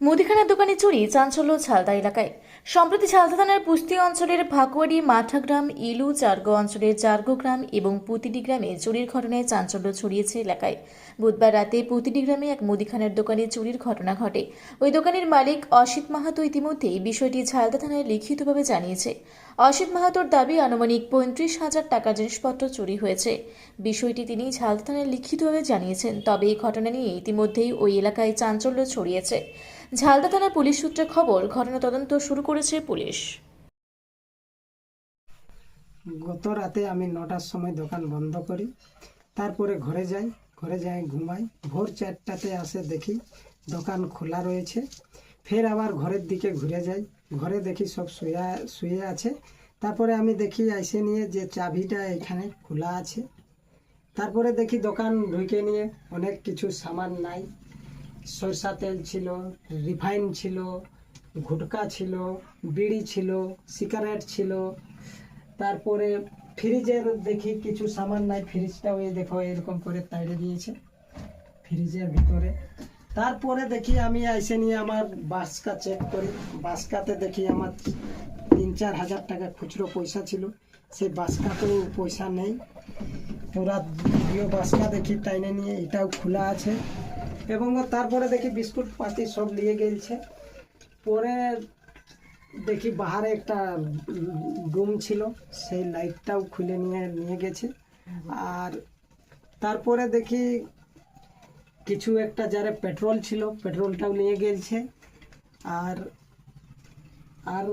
মুদিখানার দোকানে চুরি চাঞ্চল্য ঝালদা এলাকায়। সম্প্রতি ঝালদা থানার পুস্তি অঞ্চলের ভাকুয়ারি মাঠাগ্রাম, ইলু, চারগো অঞ্চলের চারগো গ্রাম এবং পুতিডি গ্রামে চুরির ঘটনায় চাঞ্চল্য ছড়িয়েছে এলাকায়। বুধবার রাতে পুতিডি গ্রামে এক মুদিখানার দোকানে চুরির ঘটনা ঘটে। ওই দোকানের মালিক অসিত মাহাতো ইতিমধ্যেই বিষয়টি ঝালদা থানায় লিখিতভাবে জানিয়েছে। অসিত মাহাতোর দাবি, আনুমানিক পঁয়ত্রিশ হাজার টাকার জিনিসপত্র চুরি হয়েছে। বিষয়টি তিনি ঝালদা থানায় লিখিতভাবে জানিয়েছেন, তবে এই ঘটনা নিয়ে ইতিমধ্যেই ওই এলাকায় চাঞ্চল্য ছড়িয়েছে। ঝালদা থানার পুলিশ সূত্রে খবর, ঘটনা তদন্ত শুরু করেছে পুলিশ। গত রাতে আমি নটার সময় দোকান বন্ধ করি, তারপরে ঘরে যাই ঘরে যাই, ঘুমাই, ভোর চারটাতে আসে দেখি দোকান খোলা রয়েছে। ফের আবার ঘরের দিকে ঘুরে যাই, ঘরে দেখি সব শুয়ে শুয়ে আছে। তারপরে আমি দেখি আইসে নিয়ে যে চাবিটা এখানে খোলা আছে। তারপরে দেখি দোকান ঢুকে নিয়ে অনেক কিছু সামান নাই। সরষা তেল ছিল, রিফাইন ছিল, গুটকা ছিল, বিড়ি ছিল, সিগারেট ছিল। তারপরে ফ্রিজের দেখি কিছু সামান নাই ফ্রিজটা ওই দেখো এরকম করে তাইড়ে দিয়েছে, ফ্রিজের ভিতরে। তারপরে দেখি আমি আইসে নিয়ে আমার বাসকা চেক করি। বাসকাতে দেখি আমার তিন চার হাজার টাকা খুচরো পয়সা ছিল। সেই বাসকাতেও পয়সা নেই। পুরা দ্বিতীয় বাসকা দেখি টাইনে নিয়ে এটাও খোলা আছে। এবং তারপরে দেখি বিস্কুট পাতি সব নিয়ে গেছে পরে দেখি বাহারে একটা রুম ছিল, সেই লাইটটাও খুলে নিয়ে নিয়ে গেছে। আর তারপরে দেখি কিছু একটা যারে পেট্রোল ছিল, পেট্রোলটাও নিয়ে গেছে আর আর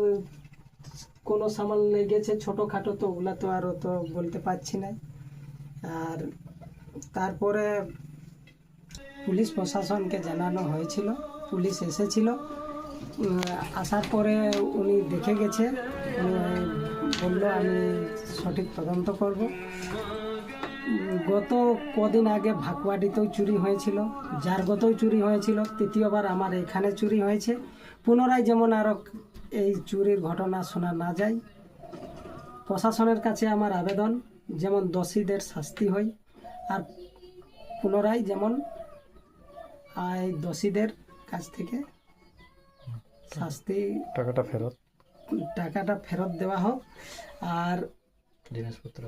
কোনো সামান লেগেছে ছোটোখাটো তো, ওগুলা তো আর তো বলতে পারছি না। আর তারপরে পুলিশ প্রশাসনকে জানানো হয়েছিল। পুলিশ এসেছিল। আসার পরে উনি দেখে গেছে। বলল, আমি সঠিক তদন্ত করব। গত কদিন আগে ভাকুয়াটিতেও চুরি হয়েছিল। জারগতেও চুরি হয়েছিল। তৃতীয়বার আমার এখানে চুরি হয়েছে। পুনরায় যেমন আরও এই চুরির ঘটনা শোনা না যায়, প্রশাসনের কাছে আমার আবেদন, যেমন দোষীদের শাস্তি হয় আর পুনরায় যেমন আর দোষীদের কাছ থেকে শাস্তি টাকাটা ফেরত। টাকাটা ফেরত দেওয়া হোক। আর জিনিসপত্র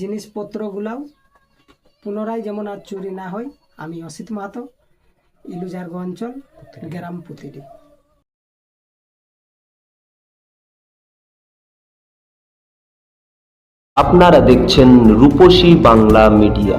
জিনিসপত্রগুলাও পুনরায় যেমন আর চুরি না হয় আমি অসিত মাহাতো ইলুজার্গ অঞ্চল গ্রাম পুতিডি আপনারা দেখছেন রূপসী বাংলা মিডিয়া।